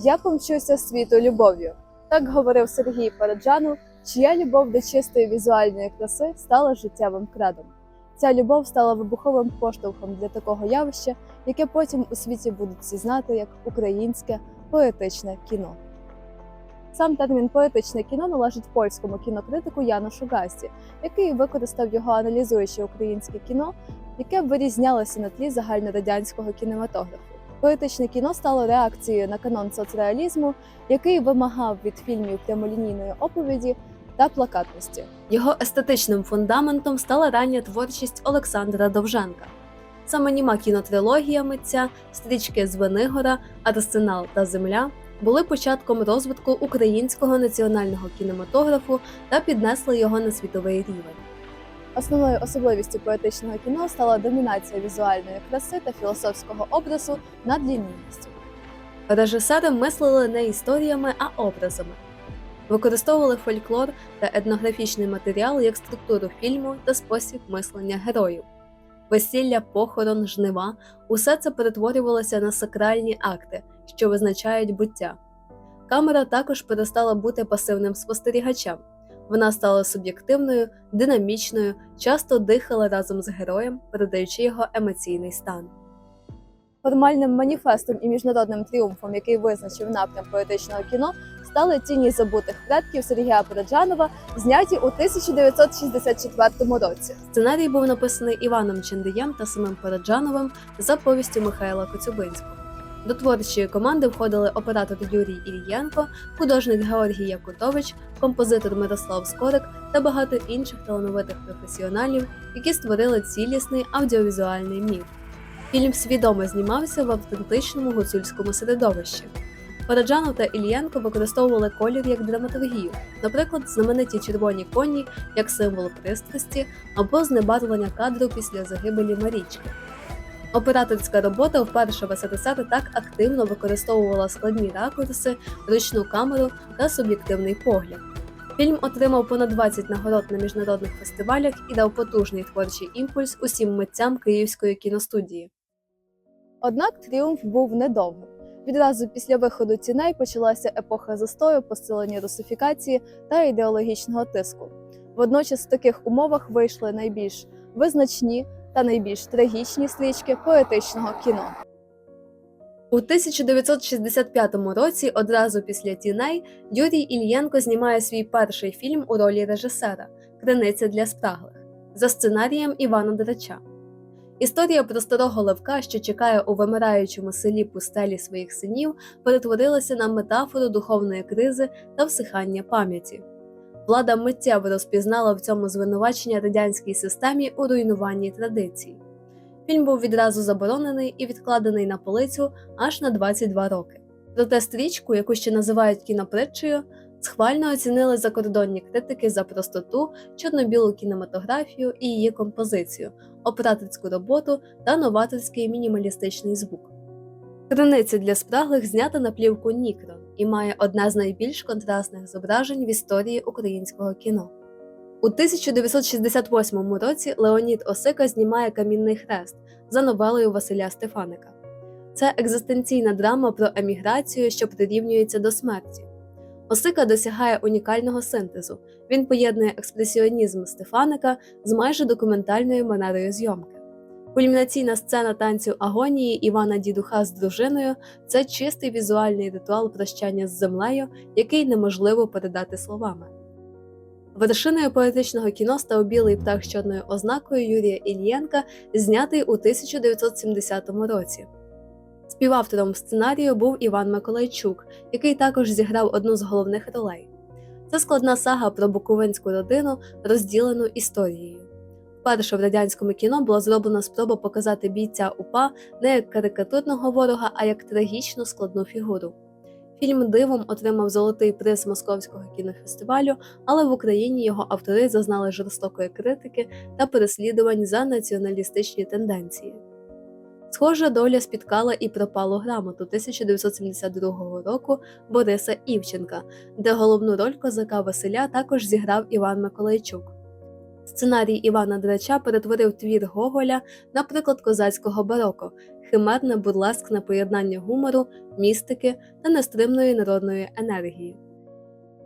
Я помчуся світу любов'ю. Так говорив Сергій Параджанов, чия любов до чистої візуальної краси стала життєвим кредом. Ця любов стала вибуховим поштовхом для такого явища, яке потім у світі будуть всі знати як українське поетичне кіно. Сам термін поетичне кіно належить польському кінокритику Янушу Гасті, який використав його аналізуючи українське кіно, яке вирізнялося на тлі загальнорадянського кінематографу. Поетичне кіно стало реакцією на канон соцреалізму, який вимагав від фільмів прямолінійної оповіді та плакатності. Його естетичним фундаментом стала рання творчість Олександра Довженка. Саме німа кінотрилогія митця, стрічки з Венигора, Арсенал та Земля були початком розвитку українського національного кінематографу та піднесли його на світовий рівень. Основною особливістю поетичного кіно стала домінація візуальної краси та філософського образу над лінійністю. Режисери мислили не історіями, а образами. Використовували фольклор та етнографічний матеріал як структуру фільму та спосіб мислення героїв. Весілля, похорон, жнива усе це перетворювалося на сакральні акти, що визначають буття. Камера також перестала бути пасивним спостерігачем. Вона стала суб'єктивною, динамічною, часто дихала разом з героєм, передаючи його емоційний стан. Формальним маніфестом і міжнародним тріумфом, який визначив напрям поетичного кіно, стали тіні забутих предків Сергія Параджанова, зняті у 1964 році. Сценарій був написаний Іваном Чендиєм та самим Параджановим за повістю Михайла Коцюбинського. До творчої команди входили оператор Юрій Ільєнко, художник Георгій Якутович, композитор Мирослав Скорик та багато інших талановитих професіоналів, які створили цілісний аудіовізуальний міф. Фільм свідомо знімався в автентичному гуцульському середовищі. Параджанов та Ільєнко використовували колір як драматургію, наприклад, знамениті червоні коні як символ пристрасті або знебарвлення кадру після загибелі Марічки. Операторська робота вперше в СРСР так активно використовувала складні ракурси, ручну камеру та суб'єктивний погляд. Фільм отримав понад 20 нагород на міжнародних фестивалях і дав потужний творчий імпульс усім митцям Київської кіностудії. Однак тріумф був недовгим. Відразу після виходу ціней почалася епоха застою, посилення русифікації та ідеологічного тиску. Водночас в таких умовах вийшли найбільш визначні та найбільш трагічні стрічки поетичного кіно. У 1965 році, одразу після тіней, Юрій Ільєнко знімає свій перший фільм у ролі режисера Криниця для спраглих за сценарієм Івана Драча. Історія про старого левка, що чекає у вимираючому селі пустелі своїх синів, перетворилася на метафору духовної кризи та всихання пам'яті. Влада миттєво розпізнала в цьому звинувачення радянській системі у руйнуванні традицій. Фільм був відразу заборонений і відкладений на полицю аж на 22 роки. Проте стрічку, яку ще називають кінопритчею, схвально оцінили закордонні критики за простоту, чорно-білу кінематографію і її композицію, операторську роботу та новаторський мінімалістичний звук. Криниця для спраглих знята на плівку Нікрон і має одне з найбільш контрастних зображень в історії українського кіно. У 1968 році Леонід Осика знімає Камінний хрест за новелою Василя Стефаника. Це екзистенційна драма про еміграцію, що прирівнюється до смерті. Осика досягає унікального синтезу. Він поєднує експресіонізм Стефаника з майже документальною манерою зйомки. Кульмінаційна сцена танцю агонії Івана Дідуха з дружиною це чистий візуальний ритуал прощання з землею, який неможливо передати словами. Вершиною поетичного кіно став білий птах з чорною ознакою Юрія Ільєнка, знятий у 1970 році. Співавтором сценарію був Іван Миколайчук, який також зіграв одну з головних ролей. Це складна сага про буковинську родину, розділену історією. Вперше в радянському кіно була зроблена спроба показати бійця УПА не як карикатурного ворога, а як трагічну складну фігуру. Фільм дивом отримав золотий приз Московського кінофестивалю, але в Україні його автори зазнали жорстокої критики та переслідувань за націоналістичні тенденції. Схожа доля спіткала і пропалу грамоту 1972 року Бориса Івченка, де головну роль козака Василя також зіграв Іван Миколайчук. Сценарій Івана Драча перетворив твір Гоголя на приклад козацького бароко, химерне бурлескне поєднання гумору, містики та нестримної народної енергії.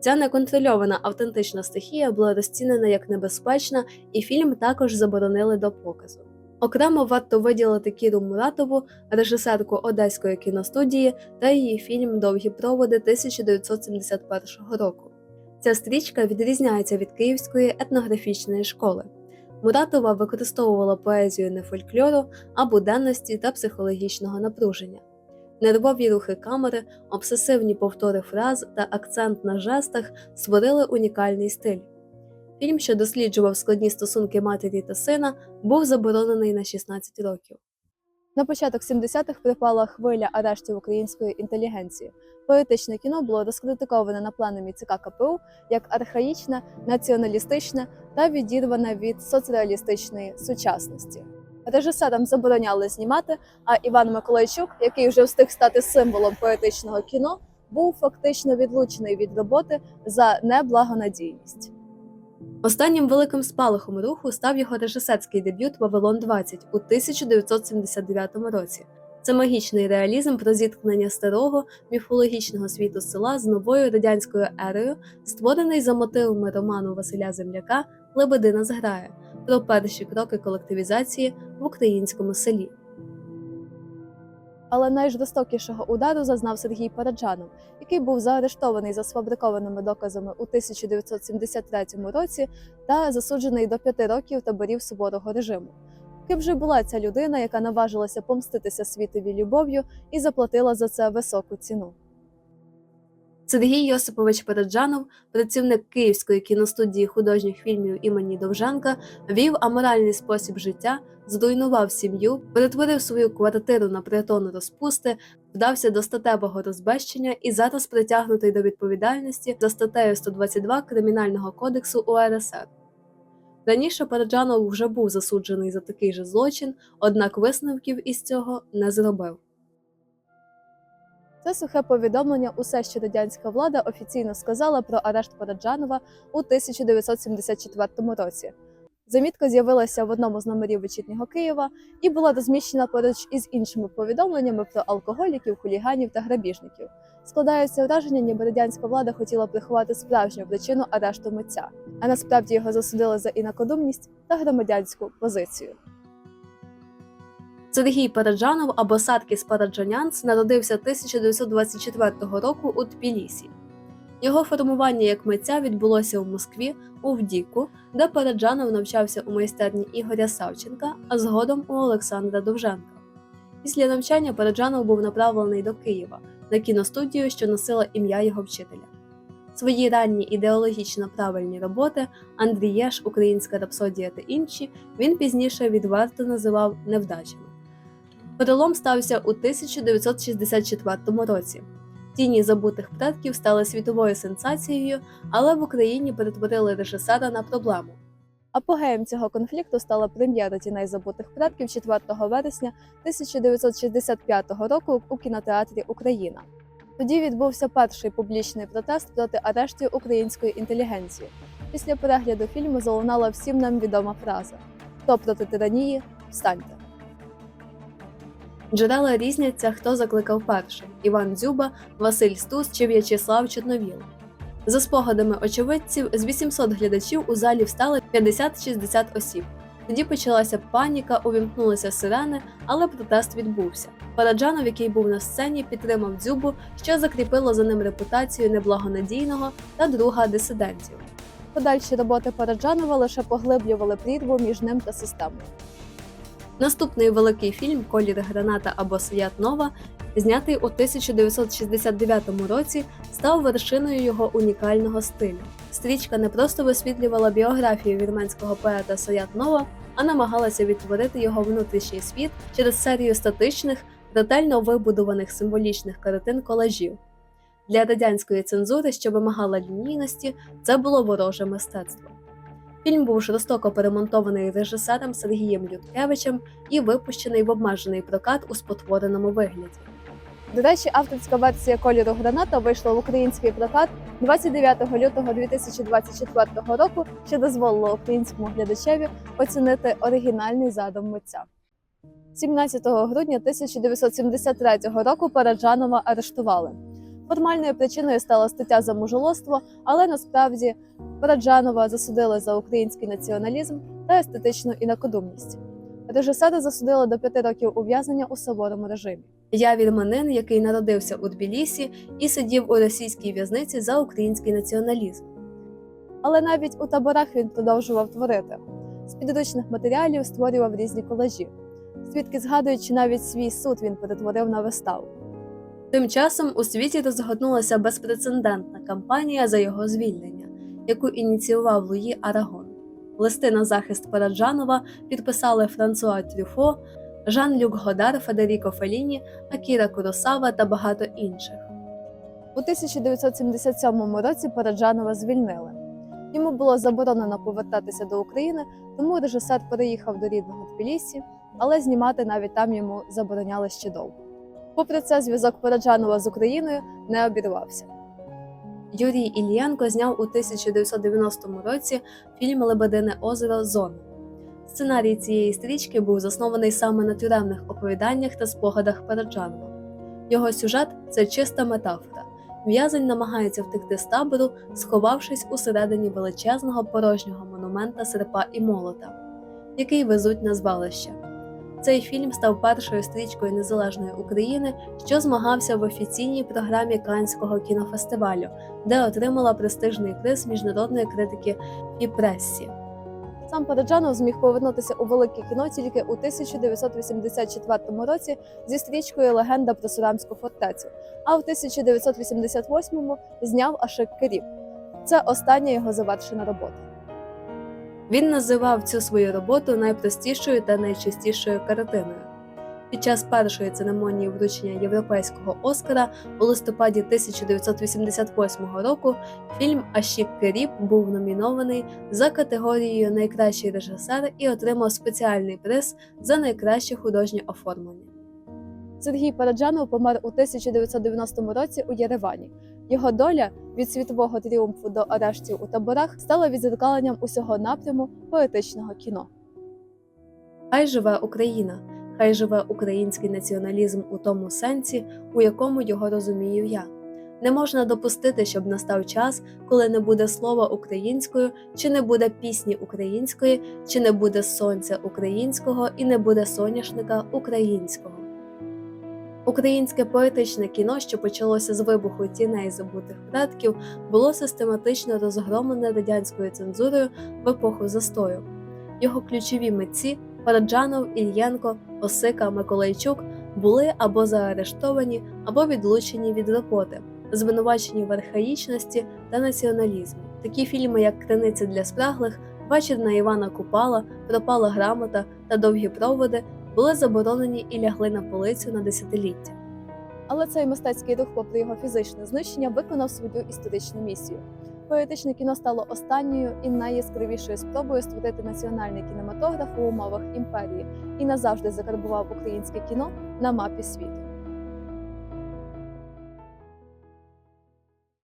Ця неконтрольована автентична стихія була розцінена як небезпечна, і фільм також заборонили до показу. Окремо варто виділити Кіру Муратову, режисерку Одеської кіностудії та її фільм Довгі проводи 1971 року. Ця стрічка відрізняється від Київської етнографічної школи. Муратова використовувала поезію не фольклору, а буденності та психологічного напруження. Нервові рухи камери, обсесивні повтори фраз та акцент на жестах створили унікальний стиль. Фільм, що досліджував складні стосунки матері та сина, був заборонений на 16 років. На початок 70-х припала хвиля арештів української інтелігенції. Поетичне кіно було розкритиковане на пленумі ЦК КПУ як архаїчне, націоналістичне та відірване від соцреалістичної сучасності. Режисерам забороняли знімати, а Іван Миколайчук, який вже встиг стати символом поетичного кіно, був фактично відлучений від роботи за неблагонадійність. Останнім великим спалахом руху став його режисерський дебют Вавилон 20 у 1979 році. Це магічний реалізм про зіткнення старого міфологічного світу села з новою радянською ерою, створений за мотивами роману Василя Земляка Лебедина зграя про перші кроки колективізації в українському селі. Але найжорстокішого удару зазнав Сергій Параджанов, який був заарештований за сфабрикованими доказами у 1973 році та засуджений до п'яти років таборів суворого режиму. Ким же була ця людина, яка наважилася помститися світові любов'ю і заплатила за це високу ціну? Сергій Йосипович Параджанов, працівник Київської кіностудії художніх фільмів імені Довженка, вів аморальний спосіб життя, зруйнував сім'ю, перетворив свою квартиру на притон розпусти, вдався до статевого розбещення і зараз притягнутий до відповідальності за статтею 122 Кримінального кодексу УРСР. Раніше Параджанов вже був засуджений за такий же злочин, однак висновків із цього не зробив. Це сухе повідомлення усе, що радянська влада офіційно сказала про арешт Параджанова у 1974 році. Замітка з'явилася в одному з номерів вечірнього Києва і була розміщена поруч із іншими повідомленнями про алкоголіків, хуліганів та грабіжників. Складається враження, ніби радянська влада хотіла приховати справжню причину арешту митця, а насправді його засудили за інакодумність та громадянську позицію. Сергій Параджанов або Садкіс Параджанянц народився 1924 року у Тбілісі. Його формування як митця відбулося у Москві у Вдіку, де Параджанов навчався у майстерні Ігоря Савченка, а згодом у Олександра Довженка. Після навчання Параджанов був направлений до Києва на кіностудію, що носила ім'я його вчителя. Свої ранні ідеологічно правильні роботи Андрієш, Українська рапсодія та інші він пізніше відверто називав невдачами. Перелом стався у 1964 році. Тіні забутих предків стали світовою сенсацією, але в Україні перетворили режисера на проблему. Апогеєм цього конфлікту стала прем'єра тіней забутих предків 4 вересня 1965 року у кінотеатрі Україна. Тоді відбувся перший публічний протест проти арештів української інтелігенції. Після перегляду фільму залунала всім нам відома фраза: Хто проти тиранії, встаньте. Джерела різняться, хто закликав першим: Іван Дзюба, Василь Стус чи В'ячеслав Чорновіл. За спогадами очевидців, з 800 глядачів у залі встали 50-60 осіб. Тоді почалася паніка, увімкнулися сирени, але протест відбувся. Параджанов, який був на сцені, підтримав дзюбу, що закріпило за ним репутацію неблагонадійного та друга дисидентів. Подальші роботи Параджанова лише поглиблювали прірву між ним та системою. Наступний великий фільм Колір граната або Свят Нова, знятий у 1969 році, став вершиною його унікального стилю. Стрічка не просто висвітлювала біографію вірменського поета Соят Нова, а намагалася відтворити його внутрішній світ через серію статичних, ретельно вибудованих символічних картин колажів. Для радянської цензури, що вимагала лінійності, це було вороже мистецтво. Фільм був жорстоко перемонтований режисером Сергієм Людкевичем і випущений в обмежений прокат у спотвореному вигляді. До речі, авторська версія кольору граната вийшла в український прокат 29 лютого 2024 року, що дозволило українському глядачеві оцінити оригінальний задум митця. 17 грудня 1973 року Параджанова арештували. Формальною причиною стала стаття за мужолоство, але насправді Параджанова засудили за український націоналізм та естетичну інакодумність. Режисера засудили до п'яти років ув'язнення у суворому режимі. Я вірманин, який народився у Тбілісі і сидів у російській в'язниці за український націоналізм. Але навіть у таборах він продовжував творити. З підручних матеріалів створював різні колажі. Свідки згадують, що навіть свій суд він перетворив на виставу. Тим часом у світі розгорнулася безпрецедентна кампанія за його звільнення, яку ініціював Луї Арагон. Листи на захист Параджанова підписали Франсуа Трюфо, Жан-Люк Годар, Федеріко Феліні, Акіра Куросава та багато інших. У 1977 році Параджанова звільнили. Йому було заборонено повертатися до України, тому режисер переїхав до рідного Тбілісі, але знімати навіть там йому забороняли ще довго. Попри це, зв'язок Параджанова з Україною не обірвався. Юрій Ільєнко зняв у 1990 році фільм Лебедине озеро Зона. Сценарій цієї стрічки був заснований саме на тюремних оповіданнях та спогадах Параджанова. Його сюжет це чиста метафора. В'язень намагається втекти з табору, сховавшись усередині величезного порожнього монумента серпа і молота, який везуть на звалище. Цей фільм став першою стрічкою незалежної України, що змагався в офіційній програмі Канського кінофестивалю, де отримала престижний приз міжнародної критики Фіпрессі. Сам Параджанов зміг повернутися у велике кіно тільки у 1984 році зі стрічкою Легенда про Сурамську фортецю, а в 1988-му зняв Ашик Керіб. Це остання його завершена робота. Він називав цю свою роботу найпростішою та найчистішою картиною. Під час першої церемонії вручення європейського Оскара у листопаді 1988 року фільм Ашік Керіб був номінований за категорією Найкращий режисер і отримав спеціальний приз за найкраще художнє оформлення. Сергій Параджанов помер у 1990 році у Єревані. Його доля від світового тріумфу до арештів у таборах стала відзеркаленням усього напряму поетичного кіно. Хай живе Україна, хай живе український націоналізм у тому сенсі, у якому його розумію я. Не можна допустити, щоб настав час, коли не буде слова українською, чи не буде пісні української, чи не буде сонця українського і не буде соняшника українського. Українське поетичне кіно, що почалося з вибуху тіней забутих предків, було систематично розгромлене радянською цензурою в епоху застою. Його ключові митці Параджанов, Ільєнко, Осика, Миколайчук були або заарештовані, або відлучені від роботи, звинувачені в архаїчності та націоналізмі. Такі фільми, як Криниця для спраглих, Вечір на Івана Купала, Пропала грамота та Довгі проводи були заборонені і лягли на полицю на десятиліття. Але цей мистецький рух, попри його фізичне знищення, виконав свою історичну місію. Поетичне кіно стало останньою і найяскравішою спробою створити національний кінематограф у умовах імперії і назавжди закарбував українське кіно на мапі світу.